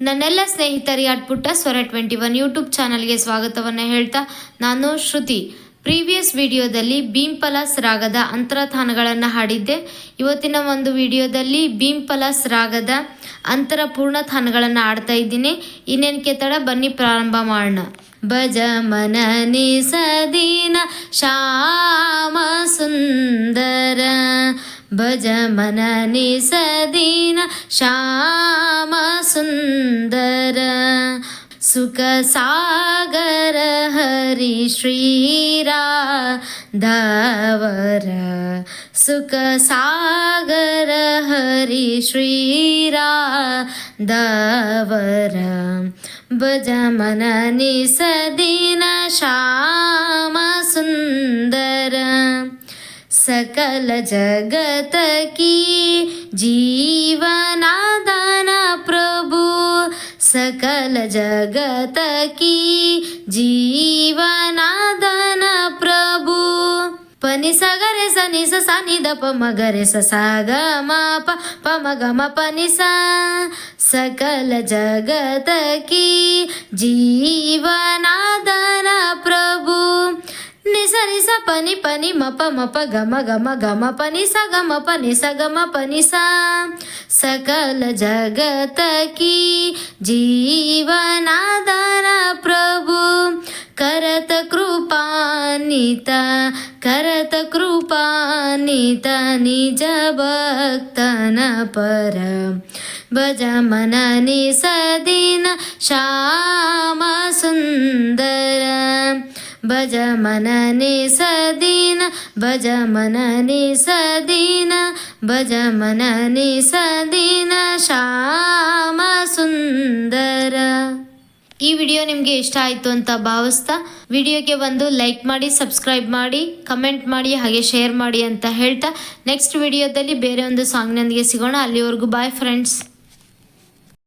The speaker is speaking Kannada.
ನನ್ನೆಲ್ಲ ಸ್ನೇಹಿತರಿ ಅಟ್ಪುಟ್ಟ ಸ್ವರ ಟ್ವೆಂಟಿ ಒನ್ ಯೂಟ್ಯೂಬ್ ಚಾನಲ್ಗೆ ಸ್ವಾಗತವನ್ನು ಹೇಳ್ತಾ ನಾನು ಶ್ರುತಿ. ಪ್ರೀವಿಯಸ್ ವಿಡಿಯೋದಲ್ಲಿ ಭೀಮ್ ಪಲಾಸ್ ರಾಗದ ಅಂತರಥಾನಗಳನ್ನು ಹಾಡಿದ್ದೆ. ಇವತ್ತಿನ ಒಂದು ವಿಡಿಯೋದಲ್ಲಿ ಭೀಮ್ ಪಲಾಸ್ ರಾಗದ ಅಂತರ ಪೂರ್ಣಥಾನಗಳನ್ನು ಆಡ್ತಾ ಇದ್ದೀನಿ. ಇನ್ನೇನು ಕೆತ್ತಡ ಬನ್ನಿ ಪ್ರಾರಂಭ ಮಾಡೋಣ. ಭಜ ಮನ ನಿಸದಿನ ಶ್ಯಾಮ ಸುಂದರ. बजमननि सदिन श्यामसुन्दर सुखसागर हरि श्रीरा धर सुखसागर हरि श्रीरा दर भज मननि सदिन श्याम सकल जगत की जीवनादान प्रभु सकल जगत की जीवनादान प्रभु పని సగరె స నిస స నిద ప మగరె స సాగ మా ప ప మగ మ పని స సకల జగతకి జీవనాదన రి స పని పని మప మప గమ గమ గమ పని స గమ పని స గమ పని స సకల జగతకి జీవనాధార ప్రభు. కరత కృపానిత కరత కృపానిత నిజ భక్తన పర. భజ మనని సదిన శ్యామ సుందర. ಭಜ ಮನನೆ ಸದಿನ, ಭಜ ಮನನೆ ಸದಿನ, ಭಜ ಮನನೆ ಸದಿನ ಶಾಮ ಸುಂದರ. ಈ ವಿಡಿಯೋ ನಿಮಗೆ ಇಷ್ಟ ಆಯಿತು ಅಂತ ಭಾವಿಸ್ತಾ, ವಿಡಿಯೋಗೆ ಬಂದು ಲೈಕ್ ಮಾಡಿ, ಸಬ್ಸ್ಕ್ರೈಬ್ ಮಾಡಿ, ಕಮೆಂಟ್ ಮಾಡಿ, ಹಾಗೆ ಶೇರ್ ಮಾಡಿ ಅಂತ ಹೇಳ್ತಾ, ನೆಕ್ಸ್ಟ್ ವಿಡಿಯೋದಲ್ಲಿ ಬೇರೆ ಒಂದು ಸಾಂಗ್ನೊಂದಿಗೆ ಸಿಗೋಣ. ಅಲ್ಲಿವರೆಗೂ ಬಾಯ್ ಫ್ರೆಂಡ್ಸ್